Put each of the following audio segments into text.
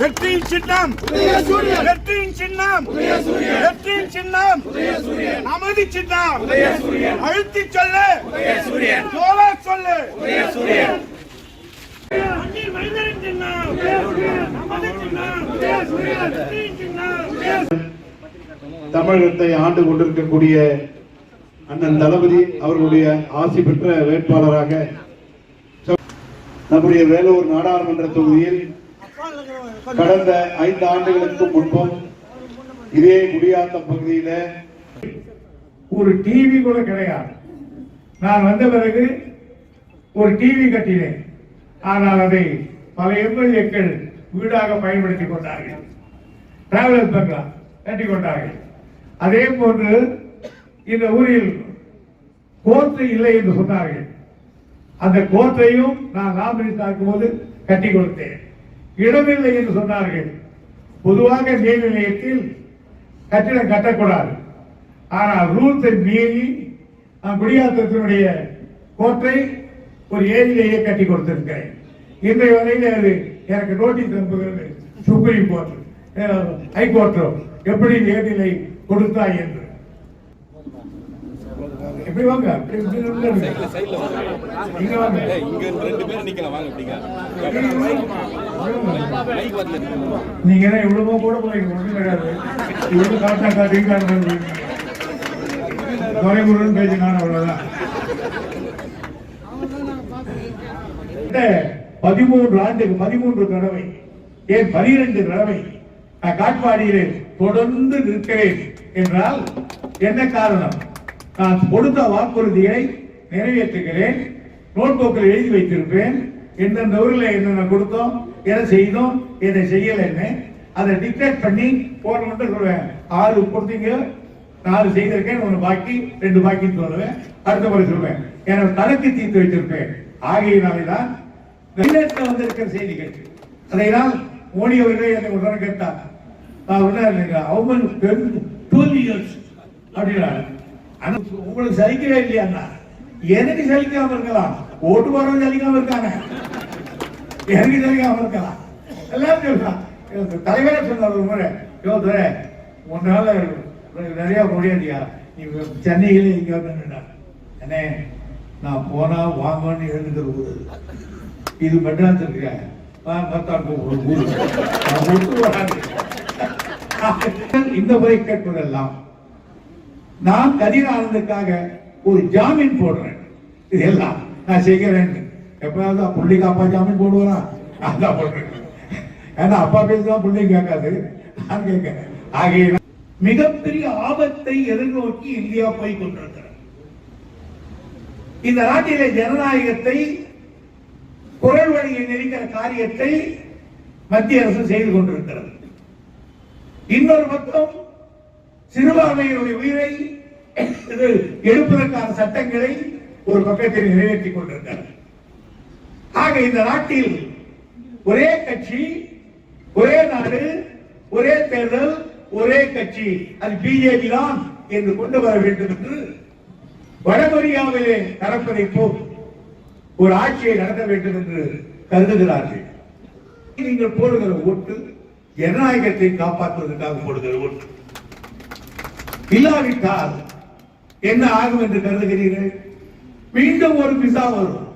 வெற்றியின் சின்னம். வெற்றியின் சின்னம். வெற்றியின் சின்னம். நமது சின்னம். அழுத்தி சொல்லு. ஜோரா சொல்லு. மனிதரின் சின்னம். நமது சின்னம். வெற்றியின் சின்னம். தமிழகத்தை ஆண்டு கொண்டிருக்கக்கூடிய அண்ணன் தளபதி அவர்களுடைய ஆசி பெற்ற வேட்பாளராக நம்முடைய வேலூர் நாடாளுமன்ற தொகுதியில் கடந்த ஐந்து ஆண்டுகளுக்கு முன்பும் இதே குடியாத்தம் பகுதியில ஒரு டிவி கூட கிடையாது. நான் வந்த பிறகு ஒரு டிவி கட்டினேன். ஆனால் அதை பல எம்எல்ஏக்கள் வீடாக பயன்படுத்திக் கொண்டார்கள். டிராவலர் பங்களா கட்டி கொண்டார்கள். அதே போன்று இந்த ஊரில் கோர்ட்டு இல்லை என்று சொன்னார்கள். அந்த கோர்ட்டையும் நான் நாமினேட் ஆக்கும்போது கட்டி கொடுத்தேன். இடமில்லை என்று சொன்னார்கள். பொதுவாக மேல் நிலையத்தில் கட்டிடம் கட்டக்கூடாது. ஆனால் ரூல்ஸை மீறி குடியாத்தத்தினுடைய கோட்டை ஒரு ஏரியிலேயே கட்டி கொடுத்திருக்கிறேன். இன்றைய வரையில் அது எனக்கு நோட்டீஸ் அனுப்புகிறது. சுப்ரீம் கோர்ட் ஹைகோர்ட்டோ எப்படி ஏரியிலை கொடுத்தாய் என்று. எப்படி வாங்க அப்படி இப்படி. இங்க வாங்க. இங்க ரெண்டு நிக்கலாம் நீங்க தான் எவ்வளவோ கூட போறீங்க ஒண்ணும் கிடையாது. இவ்வளவு காட்டா காட்டி காட்டுறது தொலைமுருகன் பேசி நான் அவ்வளவுதான். பதிமூன்று ஆண்டுக்கு பதிமூன்று தடவை ஏன் பனிரெண்டு தடவை நான் காட்பாடியிலே தொடர்ந்து நிற்கிறேன் என்றால் என்ன காரணம்? நான் கொடுத்த வாக்குறுதியை நிறைவேற்றுகிறேன். நோட்புக்கில் எழுதி வைத்திருப்பேன். எந்தெந்த ஊரில் என்னென்ன கொடுத்தோம் எதை செய்தோம் எதை செய்யலைன்னு அதை டிக்ளேர் பண்ணி போன சொல்லுவேன். ஆறு கொடுத்தீங்க நாலு செய்திருக்கேன் ஒன்று பாக்கி ரெண்டு பாக்கின்னு சொல்லுவேன். அடுத்த முறை சொல்லுவேன். எனக்கு தனக்கு தீர்த்து வச்சிருப்பேன் ஆகையினாலே தான் வந்திருக்கிற செய்திகள். அதைதான் மோடி அவர்களே என்னை உடனே கேட்டார் நான் உடனே அவமன் டுவெல் இயர்ஸ் அப்படின்னாரு உங்களுக்கு சலிக்கவே இல்லையா எனக்கு சலிக்காம இருக்கலாம். ஓட்டு போறவங்க சலிக்காம இருக்காங்க. எனக்கு சலிக்காம இருக்கலாம். எல்லாம் சொல்லலாம் தலைவரே சொன்னார் ஒரு முறை யோ துரை உன்னால நிறைய முடியாதியா நீ சென்னையில இங்க வந்துடா அண்ணே நான் போனா வாங்கன்னு எழுந்துக்கிற ஊரு. இது மெட்ராஸ் இருக்க. இந்த முறை கேட்பதெல்லாம் நான் கதிர் ஆனந்துக்காக ஒரு ஜாமீன் போடுறேன். இதெல்லாம் நான் செய்கிறேன். எப்பயாவது பிள்ளைக்கு அப்பா ஜாமீன் போடுவாரா நான் தான் போடுறேன். ஏன்னா அப்பா பேசுதான் பிள்ளைங்க கேட்காது. நான் கேட்கிறேன். ஆகையினால் மிகப்பெரிய ஆபத்தை எதிர்நோக்கி இந்தியா போய் கொண்டிருக்கிறது. இந்த நாட்டிலே ஜனநாயகத்தை குரல் வழியை நெருங்கிற காரியத்தை மத்திய அரசு செய்து கொண்டிருக்கிறது. இன்னொரு பக்கம் சிறுபான்மையினுடைய உயிரை எடுப்பதற்கான சட்டங்களை ஒரு பக்கத்தில் நிறைவேற்றிக் கொண்டிருக்கிறார் ஆக இந்த நாட்டில் ஒரே கட்சி ஒரே நாடு ஒரே தேர்தல் ஒரே கட்சி. அது பிஜேபி தான் என்று கொண்டு வர வேண்டும் என்று வடகொரியாவிலே நடப்பதை போல் ஒரு ஆட்சியை நடத்த வேண்டும் என்று கருதுகிறார்கள். நீங்கள் போடுகிற ஓட்டு ஜனநாயகத்தை காப்பாற்றுவதற்காக போடுகிற ஓட்டு. இல்லாவிட்டால் என்ன ஆகும் என்று கருதுகிறீர்கள்? மீண்டும் ஒரு பிசா வரும்.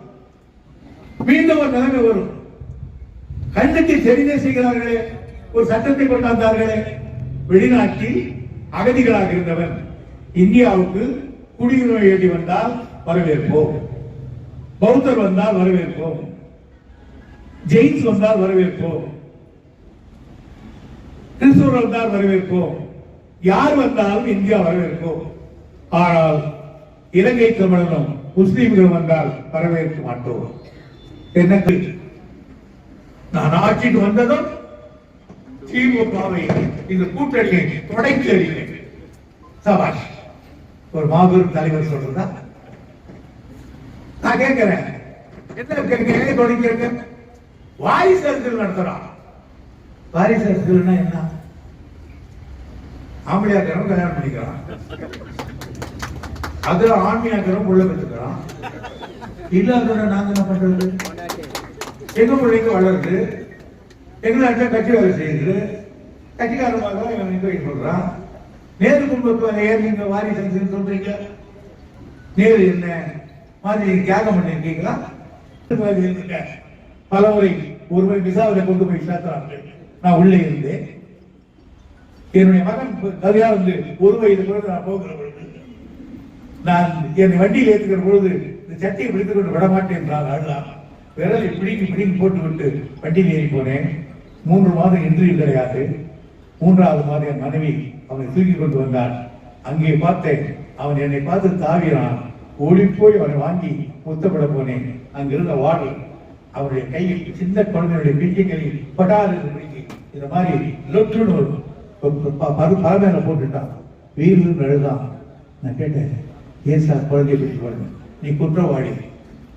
மீண்டும் ஒரு நிலைமை வரும். கண்ணுக்கு தெரிந்தே செய்கிறார்களே ஒரு சட்டத்தை கொண்டாந்தார்களே. வெளிநாட்டில் அகதிகளாக இருந்தவன் இந்தியாவுக்கு குடியுரிமை வேண்டி வந்தால் வரவேற்போம். பௌத்தர் வந்தால் வரவேற்போம். ஜெயின்ஸ் வந்தால் வரவேற்போம். கிறிஸ்துவர் வந்தால் வரவேற்போம். யார் வந்தாலும் இந்தியா வரவேற்போம் ஆனால் இலங்கை தமிழனும் முஸ்லீம்கள் வந்தால் வரவேற்க மாட்டோம். எனக்கு நான் ஆட்சிக்கு வந்ததும் திமுகவை இந்த கூட்டணியை தொடக்கி அறிகிறேன். சபாஷ் ஒரு மாபெரும் தலைவர் சொல்றதா? நான் கேட்கிறேன். என்ன கேட்கிறேன் தொடங்கி வாரிசு அரசியல் நடத்துறான். வாரிசு அரசியல்னா என்ன? ஆம்பளையாக்கிறவன் கல்யாணம் பண்ணிக்கிறான். அது ஆண்மையாக்கிறவன் உள்ள பெற்றுக்கிறான். இல்லாதவன நாங்க என்ன பண்றது? எங்க பிள்ளைங்க வளருது? எங்களை அடிச்சா கட்சி வேலை செய்யுது. கட்சிக்காரமாக இவன் இன்வைட் பண்றான். நேரு குடும்பத்தில் ஏன் நீங்க வாரி செஞ்சுன்னு சொல்றீங்க? நேரு என்ன? மாதிரி நீங்க தியாகம் பண்ணிருக்கீங்களா? பல முறை ஒரு முறை விசாவில் கொண்டு போய் சேர்த்துறாங்க. நான் உள்ளே இருந்தேன். என்னுடைய மகன் சரியா வந்து ஒரு வயது பொழுது நான் போகிற பொழுது நான் என்னை வண்டியில் ஏற்றுகிற பொழுது இந்த சட்டையை பிடித்துக் கொண்டு விட மாட்டேன் என்றால் அழுதான் விரலை பிடிங்கி பிடிங்கி போட்டு விட்டு வண்டியில் ஏறி போனேன். மூன்று மாதம் இன்றியும் கிடையாது. மூன்றாவது மாதம் என் மனைவி அவனை தூக்கி கொண்டு வந்தான் அங்கே பார்த்தேன் அவன் என்னை பார்த்து தாவினான். ஓடி போய் அவனை வாங்கி முத்தப்பட போனேன். அங்கிருந்த வாடல் அவருடைய கையில் சின்ன குழந்தையுடைய பிஞ்சை கையில் படாது என்று இந்த மாதிரி லொற்றுன்னு ஒரு போட்டுட்டான் வீருன்னு அழுதான் நான் கேட்டேன் ஏன் சார் குழந்தைய பெற்றுக்கொள்ள நீ குற்றவாளி.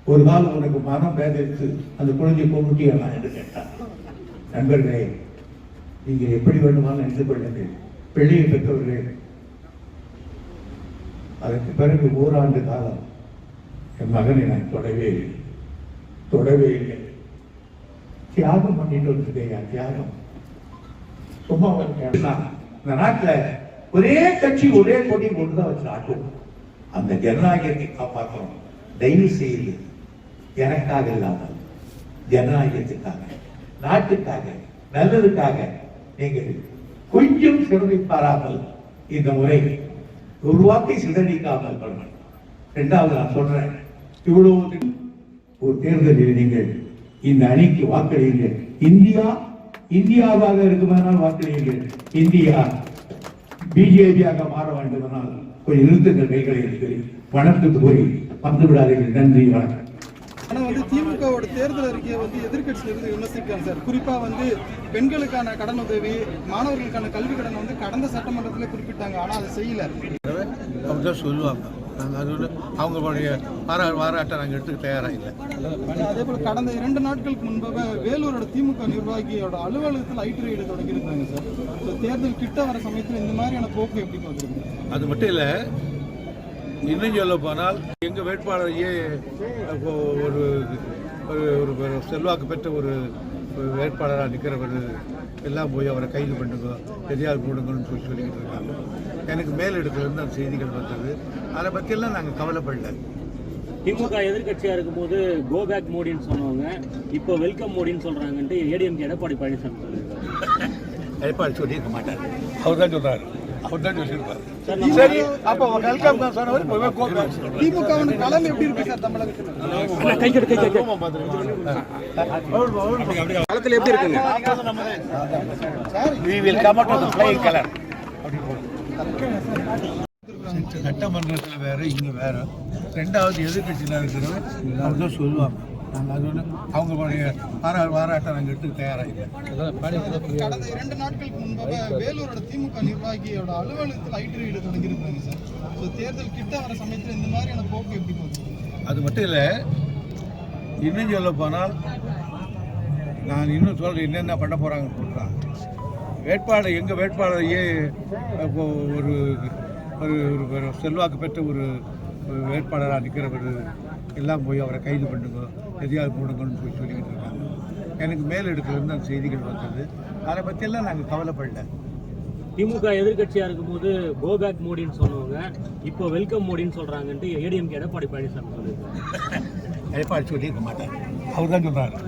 ஒரு நாள் உனக்கு மனம் வேதரித்து அந்த குழந்தையை கொண்டுட்டியா என்று கேட்டான் நண்பர்களே நீங்கள் எப்படி வேண்டுமானாலும் நினைத்து கொள்ளுங்கள். பிள்ளையை பெற்றவர்கள் அதற்கு பிறகு ஓராண்டு காலம் என் மகனை நான் தொடவே இல்லை. தொடவே இல்லை. தியாகம் பண்ணிட்டு வந்திருக்கேன் தியாகம்? சும்மா ஒரு இந்த நாட்டில் ஒரே கட்சி ஒரே கொடி ஒன்றுதான் வச்சு ஆட்டும். அந்த ஜனநாயகத்தை காப்பாற்றணும். தயவு செய்து எனக்காக இல்லாமல் ஜனநாயகத்துக்காக நாட்டுக்காக நல்லதுக்காக நீங்கள் கொஞ்சம் சிறமை பாராமல் இந்த முறை ஒரு வாக்கை சிதறடிக்காமல் பண்ணணும் ரெண்டாவது நான் சொல்றேன் இவ்வளவு ஒரு தேர்தலில் நீங்கள் இந்த அணிக்கு வாக்களியுங்கள். இந்தியா இந்தியாவாக இருக்குமானால் வாக்களியுங்கள் இந்தியா பிஜேபியாக மாற வேண்டுமானால் கொஞ்சம் நிறுத்துங்கள் கைகளை எடுத்து. வணக்கத்து போய் வந்து விடாதீர்கள். நன்றி வணக்கம். ஆனா வந்து திமுகவோட தேர்தல் அறிக்கையை வந்து எதிர்க்கட்சியில இருந்து விமர்சிக்கிறாங்க சார். குறிப்பா வந்து பெண்களுக்கான கடன் உதவி மாணவர்களுக்கான கல்வி கடன் வந்து கடந்த சட்டமன்றத்துல குறிப்பிட்டாங்க. ஆனா அதை செய்யல. அவங்க தான் சொல்லுவாங்க. நாங்கள் அது வந்து அவங்களுடைய பாரா பாராட்ட நாங்கள் எடுத்துக்க தயாராக இல்லை அதே போல கடந்த இரண்டு நாட்களுக்கு முன்பாக வேலூரோட திமுக நிர்வாகியோட அலுவலகத்தில் ஐடி ரைடு தொடங்கியிருந்தாங்க சார். So, தேர்தல் கிட்ட வர சமயத்துல இந்த மாதிரியான போக்கு எப்படி பார்க்குறீங்க? அது மட்டும் இல்லை இன்னும் சொல்ல போனால் எங்கள் வேட்பாளரையே ஒரு ஒரு ஒரு ஒரு செல்வாக்கு பெற்ற ஒரு ஒரு வேட்பாளராக நிற்கிறவர் எல்லாம் போய் அவரை கைது பண்ணுங்க எதையாவது போடுங்கன்னு சொல்லி சொல்லிக்கிட்டு இருக்காங்க. எனக்கு மேலிடத்துலேருந்து அந்த செய்திகள் வந்தது. அதை பற்றியெல்லாம் நாங்கள் கவலைப்படல. திமுக எதிர்க்கட்சியா இருக்கும்போது கோ பேக் மோடின்னு சொன்னவங்க இப்போ வெல்கம் மோடின்னு சொல்றாங்கன்ட்டு ஏடிஎம்கே எடப்பாடி பழனிசாமி எடப்பாடி சொல்லியிருக்க மாட்டார். அவர் தான் சொல்கிறார் அவர் தான் சொல்லியிருப்பார் சார், அப்போ வெல்கம் தான் சொன்னவர் இப்போ கோபம் திமுகவின் களம் எப்படி இருக்கு சார் தமிழகத்தில்? களத்தில் எப்படி இருக்குங்க? We will come out of the flying color. சட்டமன்றத்தில் வேற இங்க வேற. ரெண்டாவது எதிர்கட்சியில் இருக்கிறவங்க அவங்க தான் சொல்லுவாங்க. அது அவங்களுடைய பாரா பாராட்ட நாங்கள் எடுத்துக்க தயாராக இல்லை கடந்த இரண்டு நாட்களுக்கு முன்பாக வேலூரோட திமுக நிர்வாகியோட அலுவலகத்தில் ஐடி ரைடு தொடங்கியிருந்தாங்க சார். So, தேர்தல் கிட்ட வர சமயத்துல இந்த மாதிரியான போக்கு எப்படி பார்க்குறீங்க அது மட்டும் இல்லை இன்னும் சொல்ல போனால் நான் இன்னும் சொல்கிறேன் என்னென்ன பண்ண போகிறாங்கன்னு சொல்கிறான் வேட்பாளர் எங்கள் வேட்பாளரையே ஒரு ஒரு ஒரு ஒரு செல்வாக்கு பெற்ற ஒரு ஒரு வேட்பாளராக நிற்கிறவர் எல்லாம் போய் அவரை கைது பண்ணுங்க எதையாவது போடுங்கன்னு போய் சொல்லிக்கிட்டு இருக்காங்க. எனக்கு மேலிடத்துலேருந்து அந்த செய்திகள் வந்தது. அதை பற்றியெல்லாம் நாங்கள் கவலைப்படல. திமுக எதிர்க்கட்சியா இருக்கும்போது கோ பேக் மோடின்னு சொன்னவங்க இப்போ வெல்கம் மோடின்னு சொல்றாங்கன்ட்டு ஏடிஎம்கே எடப்பாடி பழனிசாமி சொல்லியிருக்காரு. எடப்பாடி சொல்லியிருக்க மாட்டார். அவர் தான் சொல்கிறாரு